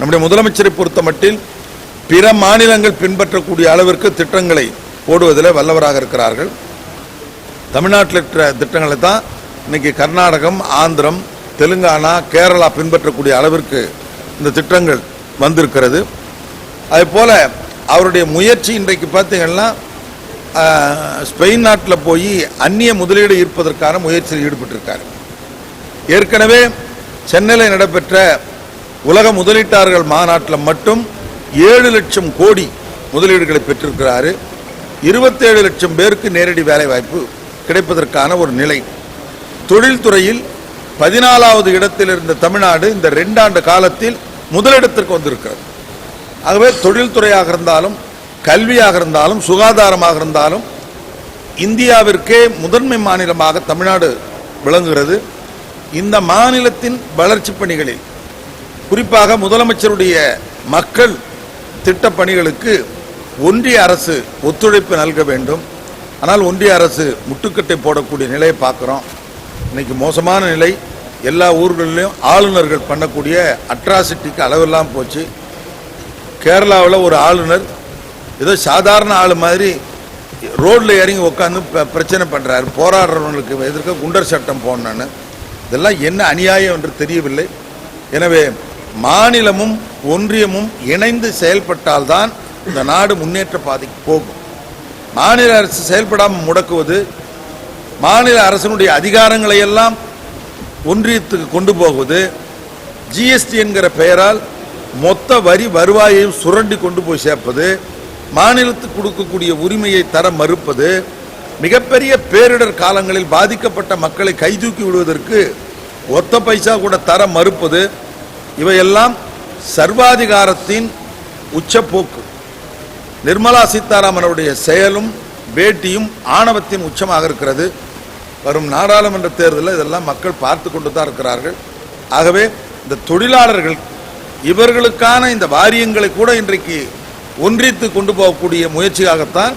நம்முடைய முதலமைச்சரை பொறுத்த மட்டில் பிற மாநிலங்கள் பின்பற்றக்கூடிய அளவிற்கு திட்டங்களை போடுவதில் வல்லவராக இருக்கிறார்கள். தமிழ்நாட்டில் இருக்கிற திட்டங்களை தான் இன்னைக்கு கர்நாடகம் ஆந்திரம் தெலுங்கானா கேரளா பின்பற்றக்கூடிய அளவிற்கு இந்த திட்டங்கள் வந்திருக்கிறது. அதே போல் அவருடைய முயற்சி இன்றைக்கு பார்த்தீங்கன்னா ஸ்பெயின் நாட்டில் போய் அந்நிய முதலீடு ஈர்ப்பதற்கான முயற்சியில் ஈடுபட்டிருக்காரு. ஏற்கனவே சென்னையில் நடைபெற்ற உலக முதலீட்டாளர்கள் மாநாட்டில் மட்டும் ஏழு லட்சம் கோடி முதலீடுகளை பெற்றிருக்கிறாரு. இருபத்தேழு லட்சம் பேருக்கு நேரடி வேலைவாய்ப்பு கிடைப்பதற்கான ஒரு நிலை. தொழில்துறையில் பதினாலாவது இடத்தில் இருந்த தமிழ்நாடு இந்த ரெண்டாண்டு காலத்தில் முதலிடத்திற்கு வந்திருக்கிறது. ஆகவே தொழில்துறையாக இருந்தாலும் கல்வியாக இருந்தாலும் சுகாதாரமாக இருந்தாலும் இந்தியாவிற்கே முதன்மை மாநிலமாக தமிழ்நாடு விளங்குகிறது. இந்த மாநிலத்தின் வளர்ச்சி பணிகளில் குறிப்பாக முதலமைச்சருடைய மக்கள் திட்ட பணிகளுக்கு ஒன்றிய அரசு ஒத்துழைப்பு நல்க வேண்டும். ஆனால் ஒன்றிய அரசு முட்டுக்கட்டை போடக்கூடிய நிலையை பார்க்குறோம். இன்னைக்கு மோசமான நிலை. எல்லா ஊர்களிலும் ஆளுநர்கள் பண்ணக்கூடிய அட்ராசிட்டிக்கு அளவெல்லாம் போச்சு. கேரளாவில் ஒரு ஆளுநர் ஏதோ சாதாரண ஆள் மாதிரி ரோட்டில் இறங்கி உட்காந்து பிரச்சனை பண்ணுறாரு போராடுறவங்களுக்கு எதிர்க்க குண்டர் சட்டம் போடணுன்னு இதெல்லாம் என்ன அநியாயம் என்று தெரியவில்லை. எனவே மாநிலமும் ஒன்றியமும் இணைந்து செயல்பட்டால்தான் இந்த நாடு முன்னேற்ற பாதைக்கு போகும். மாநில அரசு செயல்படாமல் முடக்குவது மாநில அரசனுடைய அதிகாரங்களை எல்லாம் ஒன்றியத்துக்கு கொண்டு போகுவது ஜிஎஸ்டி என்கிற பெயரால் மொத்த வரி வருவாயையும் சுரண்டி கொண்டு போய் சேர்ப்பது மாநிலத்துக்கு கொடுக்கக்கூடிய உரிமையை தர மறுப்பது மிகப்பெரிய பேரிடர் காலங்களில் பாதிக்கப்பட்ட மக்களை கைதூக்கி விடுவதற்கு ஒத்த பைசா கூட தர மறுப்பது இவையெல்லாம் சர்வாதிகாரத்தின் உச்சப்போக்கு. நிர்மலா சீதாராமனுடைய செயலும் வேட்டியும் ஆணவத்தின் உச்சமாக இருக்கிறது. வரும் நாடாளுமன்ற தேர்தலில் இதெல்லாம் மக்கள் பார்த்து கொண்டு தான் இருக்கிறார்கள். ஆகவே இந்த தொழிலாளர்கள் இவர்களுக்கான இந்த வாரியங்களை கூட இன்றைக்கு ஒன்றித்து கொண்டு போகக்கூடிய முயற்சியாகத்தான்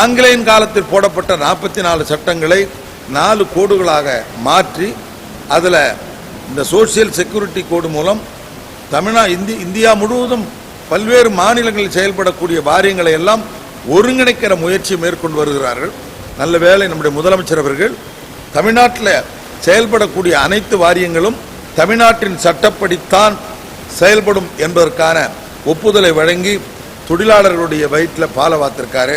ஆங்கிலேயன் காலத்தில் போடப்பட்ட நாற்பத்தி நாலு சட்டங்களை நாலு கோடுகளாக மாற்றி அதில் இந்த சோசியல் செக்யூரிட்டி கோடு மூலம் தமிழ்நா இந்தி இந்தியா முழுவதும் பல்வேறு மாநிலங்களில் செயல்படக்கூடிய வாரியங்களை எல்லாம் ஒருங்கிணைக்கிற முயற்சி மேற்கொண்டு வருகிறார்கள். நல்ல வேலை நம்முடைய முதலமைச்சர் அவர்கள் தமிழ்நாட்டில் செயல்படக்கூடிய அனைத்து வாரியங்களும் தமிழ்நாட்டின் சட்டப்படித்தான் செயல்படும் என்பதற்கான ஒப்புதலை வழங்கி தொழிலாளர்களுடைய வயிற்றில் பால வாத்திருக்காரு